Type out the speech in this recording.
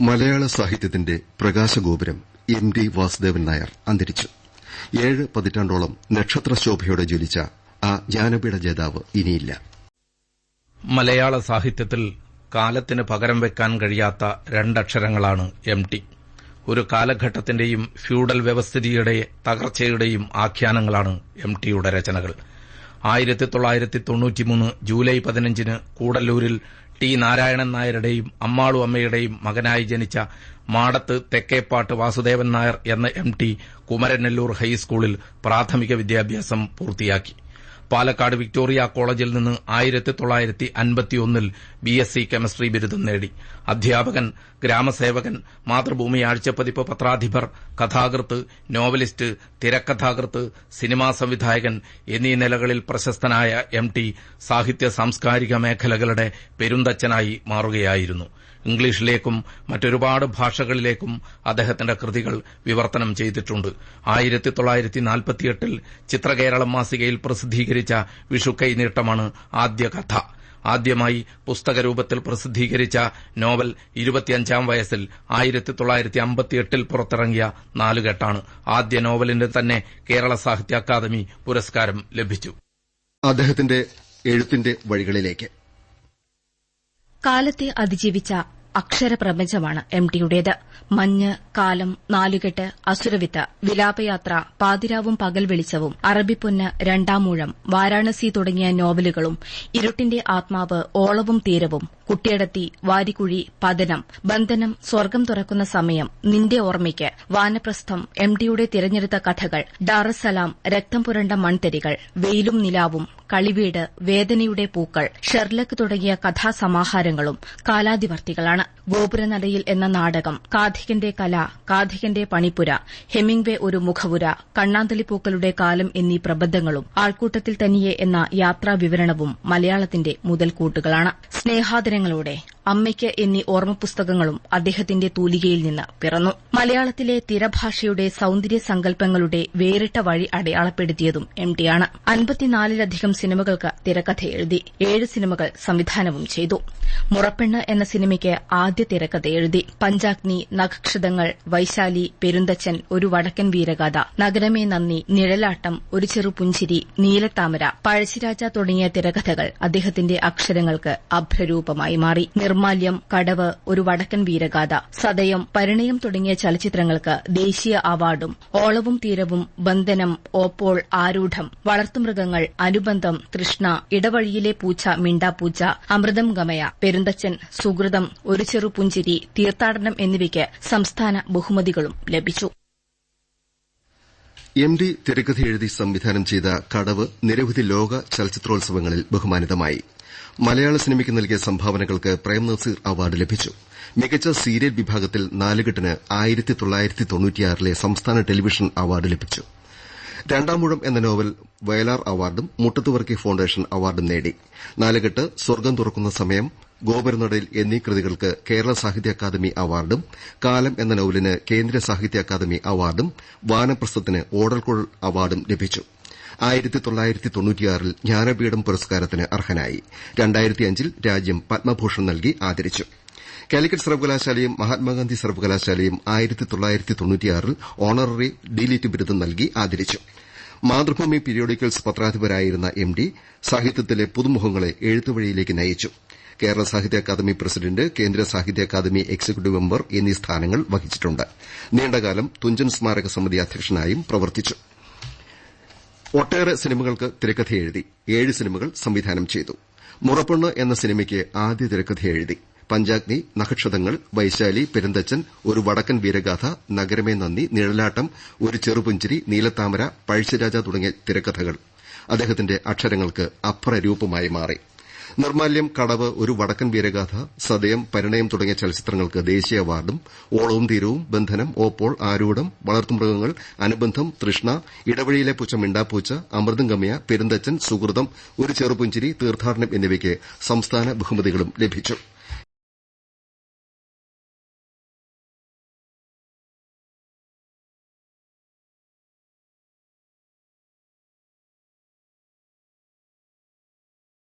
മലയാള സാഹിത്യത്തിന്റെ പ്രകാശഗോപുരം M T Vasudevan Nair അന്തരിച്ചു. ഏഴ് പതിറ്റാണ്ടോളം നക്ഷത്രശോഭയോടെ ജ്വലിച്ച ആ ജ്ഞാനപീഠ ജേതാവ് ഇനിയില്ല. മലയാള സാഹിത്യത്തിൽ കാലത്തിന് പകരം വെക്കാൻ കഴിയാത്ത രണ്ടക്ഷരങ്ങളാണ് എം ടി. ഒരു കാലഘട്ടത്തിന്റെയും ഫ്യൂഡൽ വ്യവസ്ഥിതിയുടെ തകർച്ചയുടെയും ആഖ്യാനങ്ങളാണ് എം ടിയുടെ രചനകൾ. ആയിരത്തി തൊള്ളായിരത്തി തൊണ്ണൂറ്റിമൂന്ന് ജൂലൈ പതിനഞ്ചിന് കൂടല്ലൂരിൽ ടി നാരായണൻ നായരുടെയും അമ്മാളു അമ്മയുടെയും മകനായി ജനിച്ച മാടത്ത് തെക്കേപ്പാട്ട് വാസുദേവൻ നായർ എന്ന എം ടി കുമരനെല്ലൂർ ഹൈസ്കൂളിൽ പ്രാഥമിക വിദ്യാഭ്യാസം പൂർത്തിയാക്കി. പാലക്കാട് വിക്ടോറിയ കോളേജിൽ നിന്ന് ആയിരത്തി തൊള്ളായിരത്തി അൻപത്തിയൊന്നിൽ ബി എസ് സി കെമിസ്ട്രി ബിരുദം നേടി. അധ്യാപകൻ ഗ്രാമസേവകൻ മാതൃഭൂമി ആഴ്ചപ്പതിപ്പ് പത്രാധിപർ കഥാകൃത്ത് നോവലിസ്റ്റ് തിരക്കഥാകൃത്ത് സിനിമാ സംവിധായകൻ എന്നീ നിലകളിൽ പ്രശസ്തനായ എം ടി സാഹിത്യ സാംസ്കാരിക മേഖലകളുടെ പെരുന്തച്ഛനായി മാറുകയായിരുന്നു. ഇംഗ്ലീഷിലേക്കും മറ്റൊരുപാട് ഭാഷകളിലേക്കും അദ്ദേഹത്തിന്റെ കൃതികൾ വിവർത്തനം ചെയ്തിട്ടുണ്ട്. ആയിരത്തി തൊള്ളായിരത്തി നാൽപ്പത്തിയെട്ടിൽ ചിത്രകേരളം മാസികയിൽ പ്രസിദ്ധീകരിച്ച വിഷുക്കൈ നീട്ടമാണ് ആദ്യ കഥ. ആദ്യമായി പുസ്തകരൂപത്തിൽ പ്രസിദ്ധീകരിച്ച നോവൽ ഇരുപത്തിയഞ്ചാം വയസ്സിൽ ആയിരത്തി തൊള്ളായിരത്തി അമ്പത്തിയെട്ടിൽ പുറത്തിറങ്ങിയ നാലുകെട്ടാണ്. ആദ്യ നോവലിന് തന്നെ കേരള സാഹിത്യ അക്കാദമി പുരസ്കാരം ലഭിച്ചു. അദ്ദേഹത്തിന്റെ എഴുത്തിന്റെ വഴികളിലേക്ക്. കാലത്തെ അതിജീവിച്ച അക്ഷരപ്രപഞ്ചമാണ് എം ടിയുടേത്. മഞ്ഞ് കാലം നാലുകെട്ട് അസുരവിത്ത് വിലാപയാത്ര പാതിരാവും പകൽ വെളിച്ചവും അറബിപ്പൊന്ന് രണ്ടാമൂഴം വാരാണസി തുടങ്ങിയ നോവലുകളും ഇരുട്ടിന്റെ ആത്മാവ് ഓളവും തീരവും കുട്ടിയടത്തി വാരിക്കുഴി പതനം ബന്ധനം സ്വർഗം തുറക്കുന്ന സമയം നിന്റെ ഓർമ്മയ്ക്ക്. വാനപ്രസ്ഥം എം ഡിയുടെ തിരഞ്ഞെടുത്ത കഥകൾ ഡാറസലാം രക്തം പുരണ്ട മൺതരികൾ വെയിലും നിലാവും കളിവീട് വേദനയുടെ പൂക്കൾ ഷെർലക്ക് തുടങ്ങിയ കഥാസമാഹാരങ്ങളും കാലാതിവർത്തികളാണ്. ഗോപുരനടയിൽ എന്ന നാടകം കാഥികന്റെ കല കാഥികന്റെ പണിപ്പുര ഹെമിംഗ്വേ ഒരു മുഖവുര കണ്ണാന്തളിപ്പൂക്കളുടെ കാലം എന്നീ പ്രബന്ധങ്ങളും ആൾക്കൂട്ടത്തിൽ തനിയെ എന്ന യാത്രാവിവരണവും മലയാളത്തിന്റെ മുതൽക്കൂട്ടുകളാണ്. അമ്മയ്ക്ക് എന്നീ ഓർമ്മപുസ്തകങ്ങളും അദ്ദേഹത്തിന്റെ തൂലികയിൽ നിന്ന് പിറന്നു. മലയാളത്തിലെ തിരഭാഷയുടെ സൌന്ദര്യ സങ്കല്പങ്ങളുടെ വേറിട്ട വഴി അടയാളപ്പെടുത്തിയതും എം ടിയാണ് അൻപത്തിനാലിലധികം സിനിമകൾക്ക് തിരക്കഥ എഴുതി ഏഴ് സിനിമകൾ സംവിധാനവും ചെയ്തു. മുറപ്പെണ്ണ് എന്ന സിനിമയ്ക്ക് ആദ്യ തിരക്കഥ എഴുതി. പഞ്ചാഗ്നി നഖക്ഷതങ്ങൾ വൈശാലി പെരുന്തച്ചൻ ഒരു വടക്കൻ വീരഗാഥ നഗരമേ നന്ദി നിഴലാട്ടം ഒരു ചെറു പുഞ്ചിരി നീലത്താമര പഴശ്ശിരാജ തുടങ്ങിയ തിരകഥകൾ അദ്ദേഹത്തിന്റെ അക്ഷരങ്ങൾക്ക് അഭ്രരൂപമായി മാറി. നിർമാല്യം കടവ് ഒരു വടക്കൻ വീരഗാഥ സതയം പരിണയം തുടങ്ങിയ ചലച്ചിത്രങ്ങൾക്ക് ദേശീയ അവാർഡും ഓളവും തീരവും ബന്ധനം ഓപ്പോൾ ആരൂഢം വളർത്തുമൃഗങ്ങൾ അനുബന്ധം തൃഷ്ണ ഇടവഴിയിലെ പൂച്ച മിണ്ടാപ്പൂച്ച അമൃതം ഗമയ പെരുന്തച്ചൻ സുഹൃതം ഒരു ചെറുപുഞ്ചിരി തീർത്ഥാടനം എന്നിവയ്ക്ക് സംസ്ഥാന ബഹുമതികളും ലഭിച്ചു. എം ഡി തിരക്കഥ എഴുതി സംവിധാനം ചെയ്ത കടവ് നിരവധി ലോക ചലച്ചിത്രോത്സവങ്ങളിൽ ബഹുമാനിതമായി. മലയാള സിനിമയ്ക്ക് നൽകിയ സംഭാവനകൾക്ക് പ്രേം നസീർ അവാർഡ് ലഭിച്ചു. മികച്ച സീരിയൽ വിഭാഗത്തിൽ നാലുകെട്ടിന് സംസ്ഥാന ടെലിവിഷൻ അവാർഡ് ലഭിച്ചു. രണ്ടാമൂഴം എന്ന നോവൽ വയലാർ അവാർഡും മുട്ടത്തുവർക്കി ഫൌണ്ടേഷൻ അവാർഡും നേടി. നാലുകെട്ട് സ്വർഗം തുറക്കുന്ന സമയം ഗോപുരനടയിൽ എന്നീ കൃതികൾക്ക് കേരള സാഹിത്യ അക്കാദമി അവാർഡും കാലം എന്ന നോവലിന് കേന്ദ്ര സാഹിത്യ അക്കാദമി അവാർഡും വാനപ്രസ്ഥത്തിന് ഓടൽക്കുഴൽ അവാർഡും ലഭിച്ചു. ജ്ഞാനപീഠം പുരസ്കാരത്തിന് അർഹനായി. രണ്ടായിരത്തിയഞ്ചിൽ രാജ്യം പത്മഭൂഷൺ നൽകി ആദരിച്ചു. കാലിക്കറ്റ് സർവകലാശാലയും മഹാത്മാഗാന്ധി സർവകലാശാലയും തൊണ്ണൂറ്റിയാറിൽ ഓണററി ഡിലിറ്റ് ബിരുദം നൽകി ആദരിച്ചു. മാതൃഭൂമി പീരിയോഡിക്കൽസ് പത്രാധിപരായിരുന്ന എം ഡി സാഹിത്യത്തിലെ പുതുമുഖങ്ങളെ എഴുത്തുവഴിയിലേക്ക് നയിച്ചു. കേരള സാഹിത്യ അക്കാദമി പ്രസിഡന്റ് കേന്ദ്ര സാഹിത്യ അക്കാദമി എക്സിക്യൂട്ടീവ് മെമ്പർ എന്നീ സ്ഥാനങ്ങൾ വഹിച്ചിട്ടുണ്ട്. നീണ്ടകാലം തുഞ്ചൻ സ്മാരക സമിതി അധ്യക്ഷനായും പ്രവർത്തിച്ചു. ഒട്ടേറെ സിനിമകൾക്ക് തിരക്കഥ എഴുതി ഏഴ് സിനിമകൾ സംവിധാനം ചെയ്തു. മുറപ്പെണ്ണ് എന്ന സിനിമയ്ക്ക് ആദ്യ തിരക്കഥ എഴുതി. പഞ്ചാഗ്നി നഖക്ഷതങ്ങൾ വൈശാലി പെരുന്തച്ചൻ ഒരു വടക്കൻ വീരഗാഥ നഗരമേ നന്ദി നിഴലാട്ടം ഒരു ചെറുപുഞ്ചിരി നീലത്താമര പഴശ്ശിരാജ തുടങ്ങിയ തിരക്കഥകൾ അദ്ദേഹത്തിന്റെ അക്ഷരങ്ങൾക്ക് അപ്രരൂപമായി മാറി. നിർമാല്യം കടവ് ഒരു വടക്കൻ വീരഗാഥ സതയം പരിണയം തുടങ്ങിയ ചലച്ചിത്രങ്ങൾക്ക് ദേശീയ അവാർഡും ഓളവും തീരവും ബന്ധനം ഓപ്പോൾ ആരൂഢം വളർത്തുമൃഗങ്ങൾ അനുബന്ധം തൃഷ്ണ ഇടവഴിയിലെ പൂച്ച മിണ്ടാപ്പൂച്ച അമൃതം ഗമ്യ പെരുന്തച്ചൻ സുഹൃതം ഒരു ചെറുപുഞ്ചിരി തീർത്ഥാടനം എന്നിവയ്ക്ക് സംസ്ഥാന ബഹുമതികളും ലഭിച്ചു.